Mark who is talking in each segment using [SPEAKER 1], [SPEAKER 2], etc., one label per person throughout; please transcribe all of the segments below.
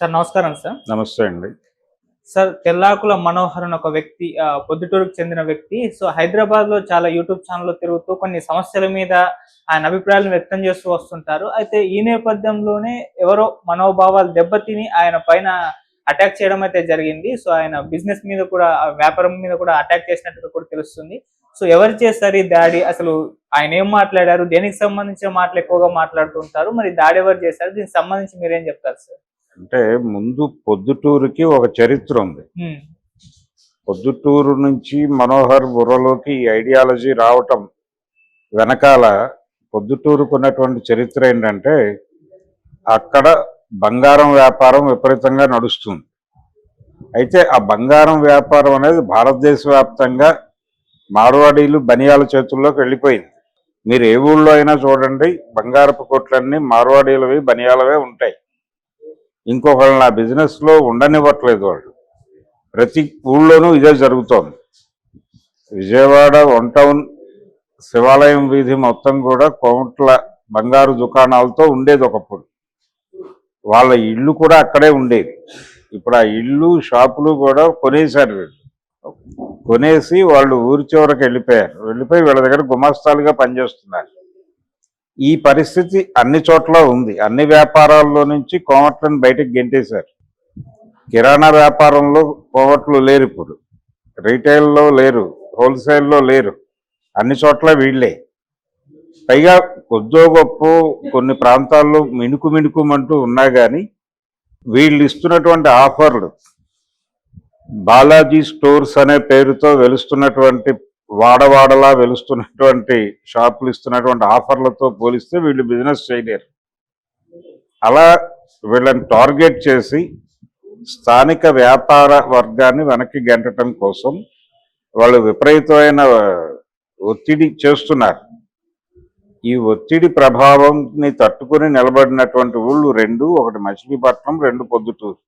[SPEAKER 1] Sir నమస్కారం sir.
[SPEAKER 2] నమస్తే అండి.
[SPEAKER 1] సార్ తెల్లాకుల మనోహర్ అని ఒక వ్యక్తి పొద్దుటూరుకు చెందిన వ్యక్తి. సో హైదరాబాద్లో చాలా యూట్యూబ్ ఛానల్లో తిరుగుతూ కొన్ని సమస్యల మీద ఆయన అభిప్రాయాలను వ్యక్తం చేస్తూ వస్తుంటారు. అయితే ఈ నేపథ్యంలోనే ఎవరో మనోభావాలు దెబ్బతిని ఆయన పైన అటాక్ చేయడం అయితే జరిగింది. సో ఆయన బిజినెస్ మీద కూడా వ్యాపారం మీద కూడా అటాక్ చేసినట్టుగా కూడా తెలుస్తుంది. సో ఎవరు చేస్తారు ఈ దాడి? అసలు ఆయన ఏం మాట్లాడారు? దేనికి సంబంధించిన మాటలు ఎక్కువగా మాట్లాడుతుంటారు మరి దాడి ఎవరు చేశారు? దీనికి సంబంధించి మీరేం చెప్తారు సార్?
[SPEAKER 2] అంటే ముందు పొద్దుటూరుకి ఒక చరిత్ర ఉంది. పొద్దుటూరు నుంచి మనోహర్ బుర్రలోకి ఈ ఐడియాలజీ రావటం వెనకాల పొద్దుటూరుకు ఉన్నటువంటి చరిత్ర ఏంటంటే అక్కడ బంగారం వ్యాపారం విపరీతంగా నడుస్తుంది. అయితే ఆ బంగారం వ్యాపారం అనేది భారతదేశ వ్యాప్తంగా మార్వాడీలు బనియాల చేతుల్లోకి వెళ్ళిపోయింది. మీరు ఏ ఊళ్ళో అయినా చూడండి బంగారపు కొట్లన్నీ మార్వాడీలవి బనియాలవే ఉంటాయి. ఇంకొకళ్ళని నా బిజినెస్లో ఉండనివ్వట్లేదు వాళ్ళు. ప్రతి ఊళ్ళోనూ ఇదే జరుగుతోంది. విజయవాడ వన్ టౌన్ శివాలయం వీధి మొత్తం కూడా కోమట్ల బంగారు దుకాణాలతో ఉండేది ఒకప్పుడు. వాళ్ళ ఇల్లు కూడా అక్కడే ఉండేది. ఇప్పుడు ఆ ఇల్లు షాపులు కూడా కొనేశారు వీళ్ళు. కొనేసి వాళ్ళు ఊరి చివరికి వెళ్ళిపోయారు. వెళ్ళిపోయి వీళ్ళ దగ్గర గుమాస్తాలుగా పనిచేస్తున్నారు. ఈ పరిస్థితి అన్ని చోట్ల ఉంది. అన్ని వ్యాపారాల్లో నుంచి కోమట్లను బయటకు గెంటేశారు. కిరాణా వ్యాపారంలో కోమట్లు లేరు ఇప్పుడు. రీటైల్లో లేరు. హోల్సేల్లో లేరు. అన్ని చోట్ల వీళ్ళే. పైగా కొద్దో గొప్ప కొన్ని ప్రాంతాల్లో మిణుకు మిణుకుమంటూ ఉన్నా కానీ వీళ్ళు ఇస్తున్నటువంటి ఆఫర్లు బాలాజీ స్టోర్స్ అనే పేరుతో వెలుస్తున్నటువంటి వాడవాడలా వెలుస్తున్నటువంటి షాపులు ఇస్తున్నటువంటి ఆఫర్లతో పోలిస్తే వీళ్ళు బిజినెస్ చేయలేరు. అలా వీళ్ళని టార్గెట్ చేసి స్థానిక వ్యాపార వర్గాన్ని వెనక్కి గెంటటం కోసం వాళ్ళు విపరీతమైన ఒత్తిడి చేస్తున్నారు. ఈ ఒత్తిడి ప్రభావంని తట్టుకుని నిలబడినటువంటి ఊళ్ళు రెండు ఒకటి మచిలీపట్నం రెండు పొద్దుటూరు.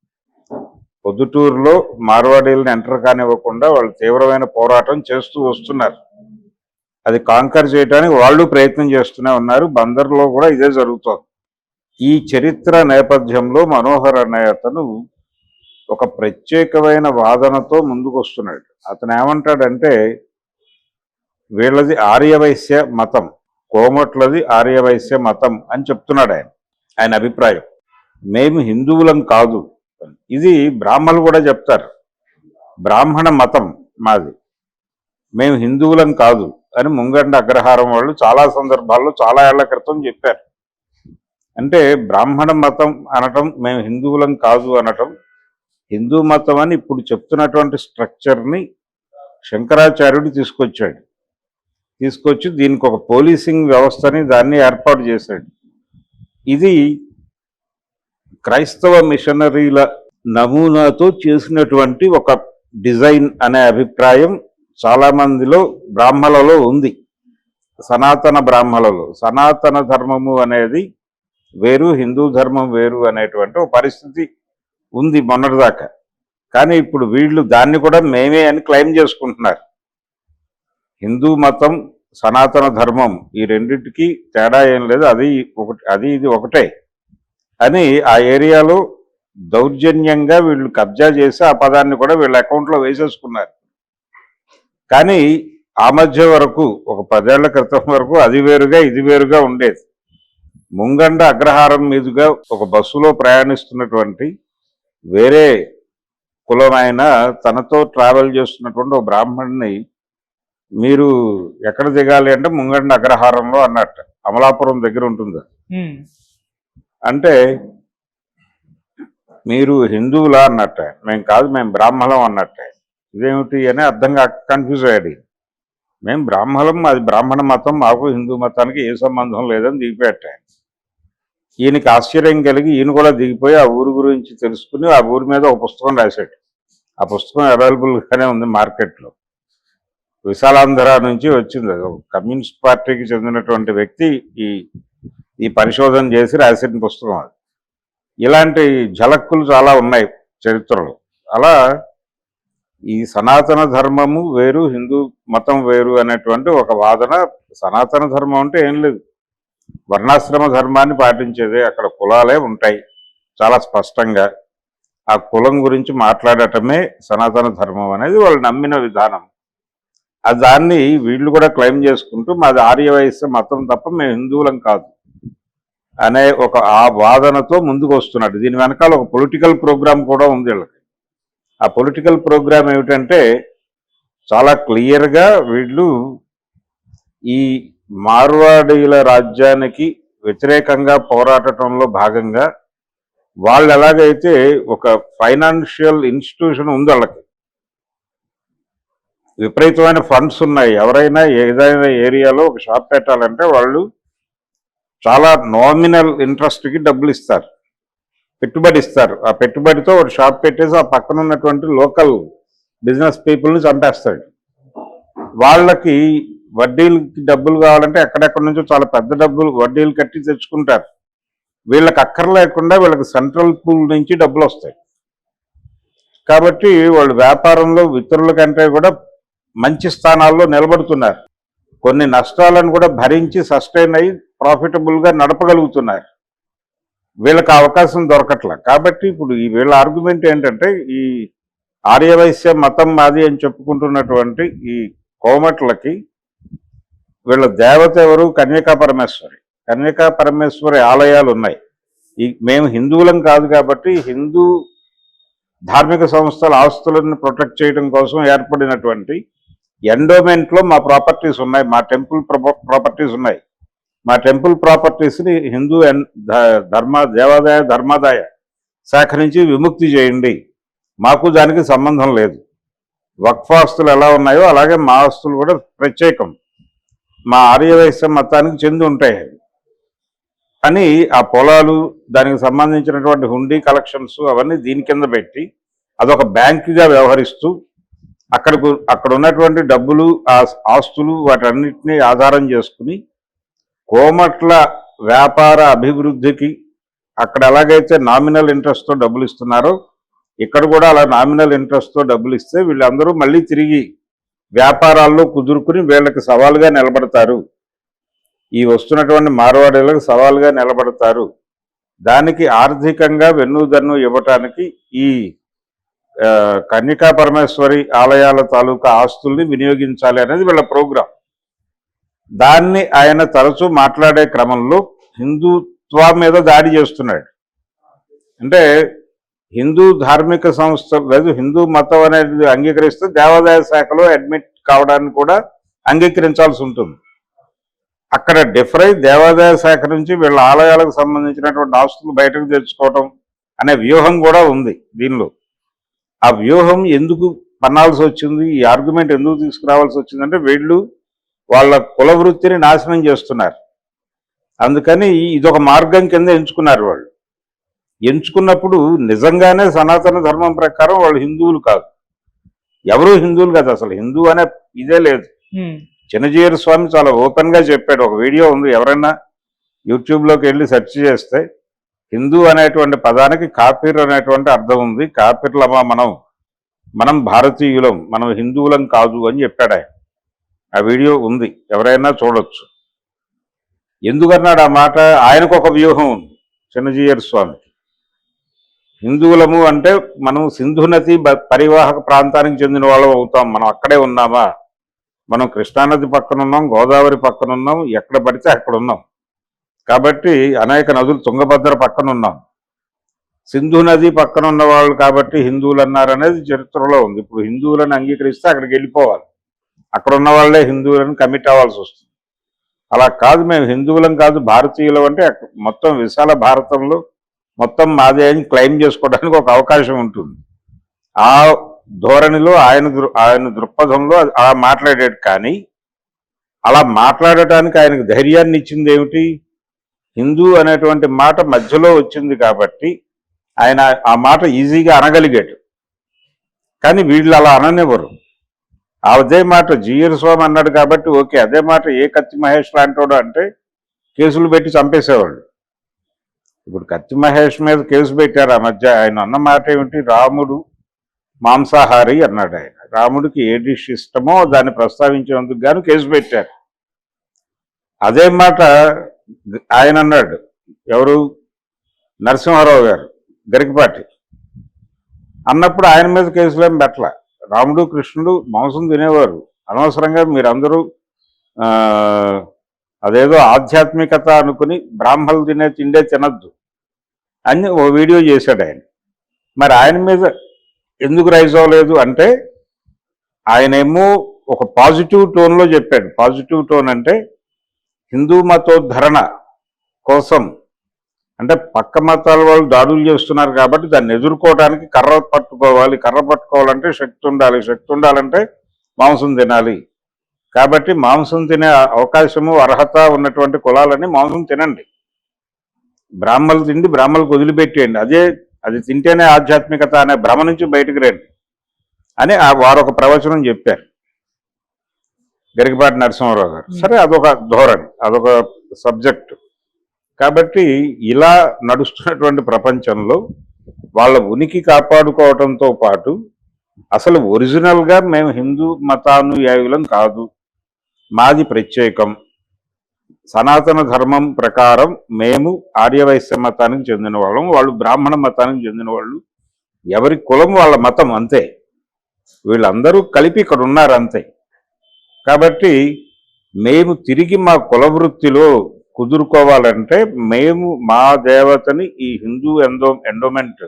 [SPEAKER 2] పొద్దుటూరులో మార్వాడీలను ఎంటర్ కానివ్వకుండా వాళ్ళు తీవ్రమైన పోరాటం చేస్తూ వస్తున్నారు. అది కాంకర్ చేయడానికి వాళ్ళు ప్రయత్నం చేస్తూనే ఉన్నారు. బందర్లో కూడా ఇదే జరుగుతోంది. ఈ చరిత్ర నేపథ్యంలో మనోహర్ అనే అతను ఒక ప్రత్యేకమైన వాదనతో ముందుకు వస్తున్నాడు అతను ఏమంటాడంటే వీళ్ళది ఆర్యవైశ్య మతం కోమట్లది ఆర్యవైశ్య మతం అని చెప్తున్నాడు ఆయన. ఆయన అభిప్రాయం మేము హిందువులం కాదు. ఇది బ్రాహ్మణులు కూడా చెప్తారు. బ్రాహ్మణ మతం మాది. మేము హిందువులం కాదు అని ముంగండ అగ్రహారం వాళ్ళు చాలా సందర్భాల్లో చాలా ఏళ్ళ క్రితం చెప్పారు. అంటే బ్రాహ్మణ మతం అనటం మేము హిందువులం కాదు అనటం హిందూ మతం అని ఇప్పుడు చెప్తున్నటువంటి స్ట్రక్చర్ని శంకరాచార్యుడు తీసుకొచ్చాడు. తీసుకొచ్చి దీనికి ఒక పోలీసింగ్ వ్యవస్థని దాన్ని ఏర్పాటు చేశాడు. ఇది క్రైస్తవ మిషనరీల నమూనాతో చేసినటువంటి ఒక డిజైన్ అనే అభిప్రాయం చాలామందిలో బ్రాహ్మలలో ఉంది. సనాతన బ్రాహ్మలలో. సనాతన ధర్మము అనేది వేరు హిందూ ధర్మం వేరు అనేటువంటి ఒక పరిస్థితి ఉంది మొన్నటిదాకా. కానీ ఇప్పుడు వీళ్ళు దాన్ని కూడా మేమే అని క్లెయిమ్ చేసుకుంటున్నారు. హిందూ మతం సనాతన ధర్మం ఈ రెండింటికి తేడా ఏం లేదు. అది ఒకటి అది ఇది ఒకటే. అని ఆ ఏరియాలో దౌర్జన్యంగా వీళ్ళు కబ్జా చేసి ఆ పదాన్ని కూడా వీళ్ళ అకౌంట్లో వేసేసుకున్నారు. కానీ ఆ మధ్య వరకు ఒక పదేళ్ళ క్రితం వరకు అది వేరుగా ఇది వేరుగా ఉండేది. ముంగండ అగ్రహారం మీదుగా ఒక బస్సులో ప్రయాణిస్తున్నటువంటి వేరే కులమైన తనతో ట్రావెల్ చేస్తున్నటువంటి ఒక బ్రాహ్మణ్ణి మీరు ఎక్కడ దిగాలి అంటే ముంగండ అగ్రహారంలో అన్నట్టు అమలాపురం దగ్గర ఉంటుంది? అంటే మీరు హిందువులా అన్నట్ట. మేము కాదు మేము బ్రాహ్మణం అన్నట్టే. ఇదేమిటి అని అర్థం కాక కన్ఫ్యూజ్ అయ్యాడు మేము బ్రాహ్మణం అది బ్రాహ్మణ మతం మాకు హిందూ మతానికి ఏ సంబంధం లేదని దిగిపెట్టాయి ఈయనకి ఆశ్చర్యం కలిగి ఈయన కూడా దిగిపోయి ఆ ఊరు గురించి తెలుసుకుని ఆ ఊరి మీద ఒక పుస్తకం రాశాడు. ఆ పుస్తకం అవైలబుల్గానే ఉంది మార్కెట్లో. విశాలాంధ్ర నుంచి వచ్చింది. అది ఒక కమ్యూనిస్ట్ పార్టీకి చెందినటువంటి వ్యక్తి ఈ ఈ పరిశోధన చేసి రాసిన పుస్తకం అది. ఇలాంటి ఝలక్కులు చాలా ఉన్నాయి చరిత్రలో. అలా ఈ సనాతన ధర్మము వేరు హిందూ మతం వేరు అనేటువంటి ఒక వాదన సనాతన ధర్మం అంటే ఏం లేదు. వర్ణాశ్రమ ధర్మాన్ని పాటించేది అక్కడ కులాలే ఉంటాయి చాలా స్పష్టంగా. ఆ కులం గురించి మాట్లాడటమే సనాతన ధర్మం అనేది వాళ్ళు నమ్మిన విధానం. ఆ దాన్ని వీళ్ళు కూడా క్లెయిమ్ చేసుకుంటూ మాది ఆర్యవైశ్య మతం తప్ప మేము హిందువులం కాదు. అనే ఒక ఆ వాదనతో ముందుకు వస్తున్నాడు దీని వెనకాల ఒక పొలిటికల్ ప్రోగ్రామ్ కూడా ఉంది వీళ్ళకి. ఆ పొలిటికల్ ప్రోగ్రామ్ ఏమిటంటే చాలా క్లియర్గా వీళ్ళు ఈ మార్వాడీల రాజ్యానికి వ్యతిరేకంగా పోరాటంలో భాగంగా వాళ్ళు ఎలాగైతే ఒక ఫైనాన్షియల్ ఇన్స్టిట్యూషన్ ఉంది వాళ్ళకి. విపరీతమైన ఫండ్స్ ఉన్నాయి. ఎవరైనా ఏదైనా ఏరియాలో ఒక షాప్ పెట్టాలంటే వాళ్ళు చాలా నామినల్ ఇంట్రెస్ట్కి డబ్బులు ఇస్తారు. పెట్టుబడి ఇస్తారు. ఆ పెట్టుబడితో ఒక షాప్ పెట్టేసి ఆ పక్కన ఉన్నటువంటి లోకల్ బిజినెస్ పీపుల్ని చంపేస్తాడు. వాళ్ళకి వడ్డీలకి డబ్బులు కావాలంటే ఎక్కడెక్కడి నుంచో చాలా పెద్ద డబ్బులు వడ్డీలు కట్టి తెచ్చుకుంటారు. వీళ్ళకి అక్కర్లేకుండా వీళ్ళకి సెంట్రల్ పూల్ నుంచి డబ్బులు వస్తాయి. కాబట్టి వాళ్ళు వ్యాపారంలో ఇతరుల కంటే కూడా మంచి స్థానాల్లో నిలబడుతున్నారు. కొన్ని నష్టాలను కూడా భరించి సస్టైన్ అయ్యి ప్రాఫిటబుల్గా నడపగలుగుతున్నారు. వీళ్ళకి అవకాశం దొరకట్లా. కాబట్టి ఇప్పుడు ఈ వీళ్ళ ఆర్గ్యుమెంట్ ఏంటంటే ఈ ఆర్యవైశ్య మతం మాది అని చెప్పుకుంటున్నటువంటి ఈ కోమట్లకి వీళ్ళ దేవత ఎవరు? కన్యకా పరమేశ్వరి. కన్యకా పరమేశ్వరి ఆలయాలు ఉన్నాయి. ఈ మేము హిందువులం కాదు కాబట్టి హిందూ ధార్మిక సంస్థల ఆస్తులను ప్రొటెక్ట్ చేయడం కోసం ఏర్పడినటువంటి ఎండోమెంట్లో మా ప్రాపర్టీస్ ఉన్నాయి. మా టెంపుల్ ప్రాపర్టీస్ ఉన్నాయి. మా టెంపుల్ ప్రాపర్టీస్ని హిందూ ఎన్- ధర్మ దేవాదాయ ధర్మాదాయ శాఖ నుంచి విముక్తి చేయండి. మాకు దానికి సంబంధం లేదు. వక్ఫ్ ఆస్తులు ఎలా ఉన్నాయో అలాగే మా ఆస్తులు కూడా ప్రత్యేకం. మా ఆర్యవైశ్య మతానికి చెంది ఉంటాయి. అని ఆ పొలాలు దానికి సంబంధించినటువంటి హుండీ కలెక్షన్స్ అవన్నీ దీని కింద పెట్టి అదొక బ్యాంకుగా వ్యవహరిస్తూ అక్కడకు అక్కడ ఉన్నటువంటి డబ్బులు ఆ ఆస్తులు వాటన్నిటిని ఆధారం చేసుకుని కోమట్ల వ్యాపార అభివృద్ధికి అక్కడ ఎలాగైతే నామినల్ ఇంట్రెస్ట్తో డబ్బులు ఇస్తున్నారో ఇక్కడ కూడా అలా నామినల్ ఇంట్రెస్ట్తో డబ్బులు ఇస్తే వీళ్ళందరూ మళ్ళీ తిరిగి వ్యాపారాల్లో కుదురుకుని వీళ్ళకి సవాలుగా నిలబడతారు. ఈ వస్తున్నటువంటి మార్వాడీలకు సవాలుగా నిలబడతారు. దానికి ఆర్థికంగా వెన్నుదన్ను ఇవ్వటానికి ఈ కన్యకా పరమేశ్వరి ఆలయాల తాలూకా ఆస్తుల్ని వినియోగించాలి అనేది వీళ్ళ ప్రోగ్రాం. దాన్ని ఆయన తరచూ మాట్లాడే క్రమంలో హిందుత్వ మీద దాడి చేస్తున్నాడు. అంటే హిందూ ధార్మిక సంస్థ లేదు హిందూ మతం అనేది అంగీకరిస్తే దేవాదాయ శాఖలో అడ్మిట్ కావడానికి కూడా అంగీకరించాల్సి ఉంటుంది. అక్కడ డిఫరై దేవాదాయ శాఖ నుంచి వీళ్ళ ఆలయాలకు సంబంధించినటువంటి ఆస్తులు బయటకు తెచ్చుకోవటం అనే వ్యూహం కూడా ఉంది దీనిలో. ఆ వ్యూహం ఎందుకు పన్నాల్సి వచ్చింది? ఈ ఆర్గ్యుమెంట్ ఎందుకు తీసుకురావాల్సి వచ్చిందంటే వీళ్ళు వాళ్ళ కుల వృత్తిని నాశనం చేస్తున్నారు. అందుకని ఇదొక మార్గం కింద ఎంచుకున్నారు వాళ్ళు. ఎంచుకున్నప్పుడు నిజంగానే సనాతన ధర్మం ప్రకారం వాళ్ళు హిందువులు కాదు. ఎవరు హిందువులు కాదు అసలు. హిందూ అనే ఇదే లేదు.
[SPEAKER 1] ఉమ్,
[SPEAKER 2] చిన్నజీయర్ స్వామి చాలా ఓపెన్గా చెప్పాడు. ఒక వీడియో ఉంది. ఎవరైనా యూట్యూబ్లోకి వెళ్ళి సెర్చ్ చేస్తే హిందూ అనేటువంటి పదానికి కాపీర్ అనేటువంటి అర్థం ఉంది. కాపీర్లమా మనం మనం భారతీయులం మనం హిందువులం కాదు అని చెప్పాడు ఆయన. ఆ వీడియో ఉంది. ఎవరైనా చూడొచ్చు. ఎందుకన్నాడు ఆ మాట? ఆయనకు ఒక వ్యూహం ఉంది. చిన్నజీయర్ స్వామి. హిందువులము అంటే మనం సింధు నది బ- పరివాహక ప్రాంతానికి చెందిన వాళ్ళం అవుతాం. మనం అక్కడే ఉన్నామా? మనం కృష్ణానది పక్కన ఉన్నాం గోదావరి పక్కన ఉన్నాం ఎక్కడ పడితే అక్కడ ఉన్నాం. కాబట్టి అనేక నదులు తుంగభద్ర పక్కన ఉన్నాం సింధు నది పక్కన ఉన్న వాళ్ళు కాబట్టి హిందువులు అన్నారనేది చరిత్రలో ఉంది. ఇప్పుడు హిందువులను అంగీకరిస్తే అక్కడికి వెళ్ళిపోవాలి. అక్కడ ఉన్న వాళ్ళే హిందువులను కమిట్ అవ్వాల్సి వస్తుంది. అలా కాదు మేము హిందువులం కాదు భారతీయులం అంటే మొత్తం విశాల భారతంలో మొత్తం మాదే అని క్లెయిమ్ చేసుకోవడానికి ఒక అవకాశం ఉంటుంది. ఆ ధోరణిలో ఆయన దృ- ఆయన దృక్పథంలో అలా మాట్లాడాడు కానీ అలా మాట్లాడటానికి ఆయనకు ధైర్యాన్ని ఇచ్చింది ఏమిటి హిందూ అనేటువంటి మాట మధ్యలో వచ్చింది కాబట్టి ఆయన ఆ మాట ఈజీగా అనగలిగాడు. కానీ వీళ్ళు అలా అననివ్వరు. అదే మాట జీఎర్ స్వామి అన్నాడు కాబట్టి ఓకే అదే మాట ఏ కత్తి మహేష్ లాంటోడు అంటే కేసులు పెట్టి చంపేసేవాళ్ళు. ఇప్పుడు కత్తి మహేష్ మీద కేసు పెట్టారు ఆ మధ్య ఆయన అన్న మాట ఏమిటి? రాముడు మాంసాహారి అన్నాడు ఆయన. రాముడికి ఏ డిష్ ఇష్టమో దాన్ని ప్రస్తావించినందుకు గాను కేసు పెట్టారు. అదే మాట ఆయన అన్నాడు ఎవరు? నరసింహారావు గారు గరికపాటి. అన్నప్పుడు ఆయన మీద కేసులు ఏం పెట్టల? రాముడు కృష్ణుడు మాంసం తినేవారు. అనవసరంగా మీరందరూ అదేదో ఆధ్యాత్మికత అనుకుని బ్రాహ్మలు తినే తిండే తినద్దు. అని ఓ వీడియో చేశాడు ఆయన. మరి ఆయన మీద ఎందుకు రైజ్ అవ్వలేదు అంటే ఆయనేమో ఒక పాజిటివ్ టోన్లో చెప్పాడు. పాజిటివ్ టోన్ అంటే హిందూ మతోద్ధరణ కోసం అంటే పక్క మతాల వాళ్ళు దాడులు చేస్తున్నారు కాబట్టి దాన్ని ఎదుర్కోవడానికి కర్ర పట్టుకోవాలి. కర్ర పట్టుకోవాలంటే శక్తి ఉండాలి. శక్తి ఉండాలంటే మాంసం తినాలి. కాబట్టి మాంసం తినే అవకాశము అర్హత ఉన్నటువంటి కులాలని మాంసం తినండి. బ్రాహ్మలు తిండి బ్రాహ్మలకు వదిలిపెట్టేయండి. అదే అది తింటేనే ఆధ్యాత్మికత అనే భ్రమ నుంచి బయటకు రండి. అని ఆ వారు ఒక ప్రవచనం చెప్పారు. గరికపాటి నరసింహారావు గారు. సరే అదొక ధోరణి అదొక సబ్జెక్టు. కాబట్టి ఇలా నడుస్తున్నటువంటి ప్రపంచంలో వాళ్ళ ఉనికి కాపాడుకోవడంతో పాటు అసలు ఒరిజినల్గా మేము హిందూ మతానుయాయులం కాదు. మాది ప్రత్యేకం. సనాతన ధర్మం ప్రకారం మేము ఆర్యవైశ్య మతానికి చెందిన వాళ్ళం వాళ్ళు బ్రాహ్మణ మతానికి చెందిన వాళ్ళు. ఎవరి కులం వాళ్ళ మతం అంతే. వీళ్ళందరూ కలిపి ఇక్కడ ఉన్నారు అంతే. కాబట్టి మేము తిరిగి మా కుల వృత్తిలో కుదురుకోవాలంటే మేము మా దేవతని ఈ హిందూ ఎండో ఎండోమెంట్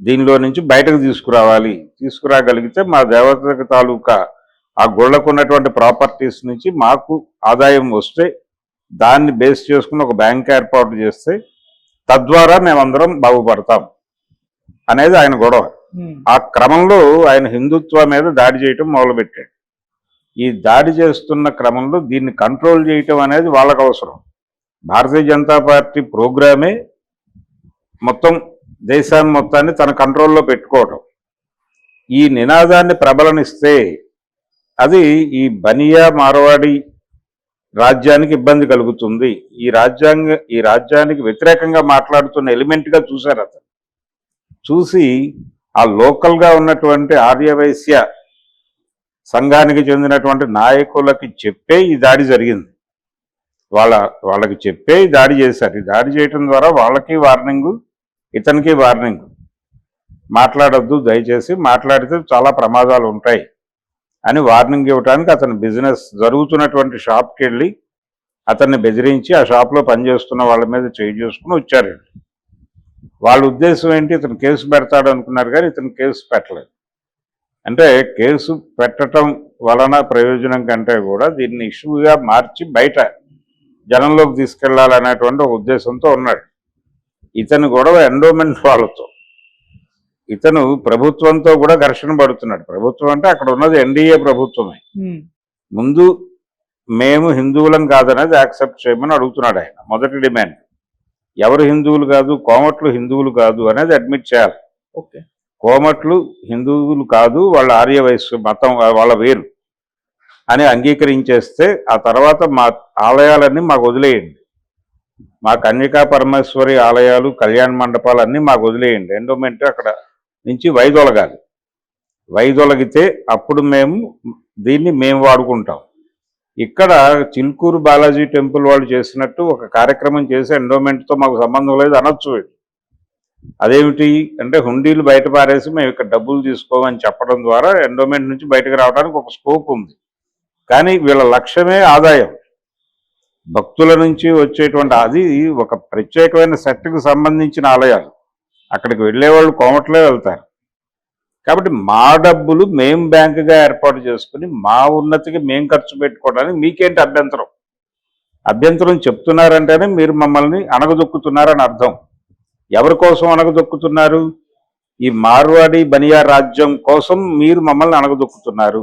[SPEAKER 2] దీనిలో నుంచి బయటకు తీసుకురావాలి. తీసుకురాగలిగితే మా దేవతకు తాలూకా ఆ గుళ్ళకు ఉన్నటువంటి ప్రాపర్టీస్ నుంచి మాకు ఆదాయం వస్తే దాన్ని బేస్ చేసుకుని ఒక బ్యాంక్ ఏర్పాటు చేస్తే తద్వారా మేమందరం బాగుపడతాం అనేది ఆయన గొడవ. ఆ క్రమంలో ఆయన హిందుత్వ మీద దాడి చేయటం మొదలుపెట్టాడు. ఈ దాడి చేస్తున్న క్రమంలో దీన్ని కంట్రోల్ చేయటం అనేది వాళ్ళకు అవసరం. భారతీయ జనతా పార్టీ ప్రోగ్రామే మొత్తం దేశాన్ని మొత్తాన్ని తన కంట్రోల్లో పెట్టుకోవటం. ఈ నినాదాన్ని ప్రబలనిస్తే అది ఈ బనియా మార్వాడి రాజ్యానికి ఇబ్బంది కలుగుతుంది. ఈ రాజ్యాంగ ఈ రాజ్యానికి వ్యతిరేకంగా మాట్లాడుతున్న ఎలిమెంట్గా చూశారు అతను. చూసి ఆ లోకల్గా ఉన్నటువంటి ఆర్యవైశ్య సంఘానికి చెందినటువంటి నాయకులకి చెప్పే ఈ దాడి జరిగింది. వాళ్ళ వాళ్ళకి చెప్పే ఈ దాడి చేశారు. ఈ దాడి చేయటం ద్వారా వాళ్ళకి వార్నింగ్ ఇతనికి వార్నింగ్. మాట్లాడద్దు దయచేసి మాట్లాడితే చాలా ప్రమాదాలు ఉంటాయి అని వార్నింగ్ ఇవ్వడానికి అతను బిజినెస్ జరుగుతున్నటువంటి షాప్కి వెళ్ళి అతన్ని బెదిరించి ఆ షాప్లో పనిచేస్తున్న వాళ్ళ మీద చేయి చేసుకుని వచ్చారండి. వాళ్ళ ఉద్దేశం ఏంటి? ఇతను కేసు పెడతాడు అనుకున్నారు కానీ ఇతను కేసు పెట్టలేదు. అంటే కేసు పెట్టడం వలన ప్రయోజనం కంటే కూడా దీన్ని ఇష్యూగా మార్చి బయట జనంలోకి తీసుకెళ్ళాలనేటువంటి ఒక ఉద్దేశంతో ఉన్నాడు. ఇతను గొడవ ఎండోమెంట్ వాళ్ళతో. ఇతను ప్రభుత్వంతో కూడా ఘర్షణ పడుతున్నాడు. ప్రభుత్వం అంటే అక్కడ ఉన్నది ఎన్డీఏ ప్రభుత్వమే. ముందు మేము హిందువులం కాదనేది యాక్సెప్ట్ చేయమని అడుగుతున్నాడు ఆయన. మొదటి డిమాండ్. ఎవరు హిందువులు కాదు కోమట్లు హిందువులు కాదు అనేది అడ్మిట్ చేయాలి.
[SPEAKER 1] ఓకే.
[SPEAKER 2] కోమట్లు హిందువులు కాదు వాళ్ళ ఆర్య వయస్సు మతం వాళ్ళ వేరు అని అంగీకరించేస్తే ఆ తర్వాత మా ఆలయాలన్నీ మాకు వదిలేయండి. మా కన్యకా పరమేశ్వరి ఆలయాలు కళ్యాణ మండపాలు అన్నీ మాకు వదిలేయండి. ఎండోమెంట్ అక్కడ నుంచి వైదొలగాలి. వైదొలగితే అప్పుడు మేము దీన్ని మేము వాడుకుంటాం. ఇక్కడ చిల్కూరు బాలాజీ టెంపుల్ వాళ్ళు చేసినట్టు ఒక కార్యక్రమం చేసి ఎండోమెంట్తో మాకు సంబంధం లేదు అనొచ్చు వీళ్ళు. అదేమిటి అంటే హుండీలు బయట పారేసి మేము ఇక్కడ డబ్బులు తీసుకోమని చెప్పడం ద్వారా ఎండోమెంట్ నుంచి బయటకు రావడానికి ఒక స్కోప్ ఉంది. కానీ వీళ్ళ లక్ష్యమే ఆదాయం. భక్తుల నుంచి వచ్చేటువంటి అది ఒక ప్రత్యేకమైన సెట్కి సంబంధించిన ఆలయాలు. అక్కడికి వెళ్ళేవాళ్ళు కోమట్లే వెళ్తారు. కాబట్టి మా డబ్బులు మేం బ్యాంకుగా ఏర్పాటు చేసుకుని మా ఉన్నతికి మేం ఖర్చు పెట్టుకోవడానికి మీకేంటి అభ్యంతరం? అభ్యంతరం చెప్తున్నారంటేనే మీరు మమ్మల్ని అణగదొక్కుతున్నారని అర్థం. ఎవరి కోసం అణగదొక్కుతున్నారు? ఈ మార్వాడి బనియా రాజ్యం కోసం మీరు మమ్మల్ని అణగదొక్కుతున్నారు.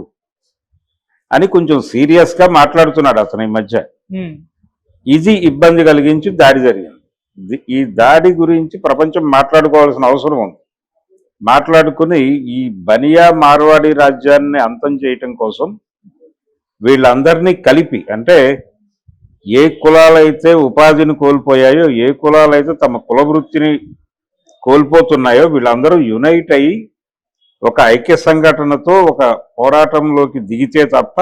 [SPEAKER 2] అని కొంచెం సీరియస్గా మాట్లాడుతున్నాడు అతను ఈ మధ్య. ఇది ఇబ్బంది కలిగించి దాడి జరిగింది. ఈ దాడి గురించి ప్రపంచం మాట్లాడుకోవాల్సిన అవసరం ఉంది. మాట్లాడుకుని ఈ బనియా మార్వాడి రాజ్యాన్ని అంతం చేయటం కోసం వీళ్ళందరినీ కలిపి అంటే ఏ కులాలైతే ఉపాధిని కోల్పోయాయో ఏ కులాలైతే తమ కుల వృత్తిని కోల్పోతున్నాయో వీళ్ళందరూ యునైట్ అయ్యి ఒక ఐక్య సంఘటనతో ఒక పోరాటంలోకి దిగితే తప్ప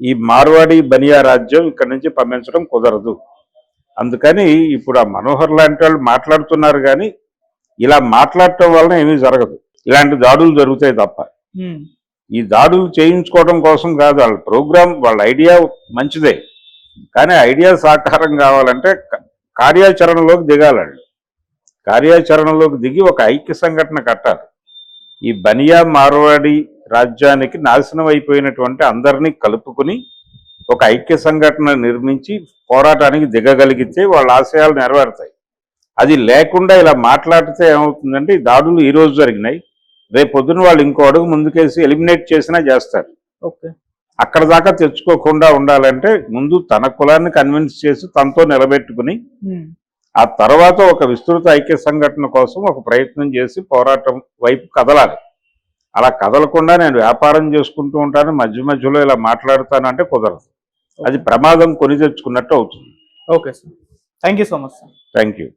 [SPEAKER 2] ఈ మార్వాడి బనియా రాజ్యం ఇక్కడి నుంచి పంపించడం కుదరదు. అందుకని ఇప్పుడు ఆ మనోహర్ లాంటి వాళ్ళు మాట్లాడుతున్నారు కానీ ఇలా మాట్లాడటం వలన ఏమీ జరగదు. ఇలాంటి దాడులు జరుగుతాయి తప్ప. ఈ దాడులు చేయించుకోవడం కోసం కాదు వాళ్ళ ప్రోగ్రామ్ వాళ్ళ ఐడియా మంచిదే. కానీ ఐడియా సాకారం కావాలంటే కార్యాచరణలోకి దిగాలండి. కార్యాచరణలోకి దిగి ఒక ఐక్య సంఘటన కట్టాలి. ఈ బనియా మార్వాడి రాజ్యానికి నాశనం అయిపోయినటువంటి అందరినీ కలుపుకుని ఒక ఐక్య సంఘటన నిర్మించి పోరాటానికి దిగగలిగితే వాళ్ళ ఆశయాలు నెరవేరుతాయి. అది లేకుండా ఇలా మాట్లాడితే ఏమవుతుందంటే ఈ దాడులు ఈ రోజు జరిగినాయి. రేపు పొద్దున వాళ్ళు ఇంకో అడుగు ముందుకేసి ఎలిమినేట్ చేసినా చేస్తారు.
[SPEAKER 1] ఓకే.
[SPEAKER 2] అక్కడ దాకా తెచ్చుకోకుండా ఉండాలంటే ముందు తన కులాన్ని కన్విన్స్ చేసి తనతో నిలబెట్టుకుని ఆ తర్వాత ఒక విస్తృత ఐక్య సంఘటన కోసం ఒక ప్రయత్నం చేసి పోరాటం వైపు కదలాలి. అలా కదలకుండా నేను వ్యాపారం చేసుకుంటూ ఉంటాను మధ్య మధ్యలో ఇలా మాట్లాడతానంటే కుదరదు. అది ప్రమాదం కొని తెచ్చుకున్నట్టు అవుతుంది.
[SPEAKER 1] Okay sir. Thank you so much sir.
[SPEAKER 2] Thank you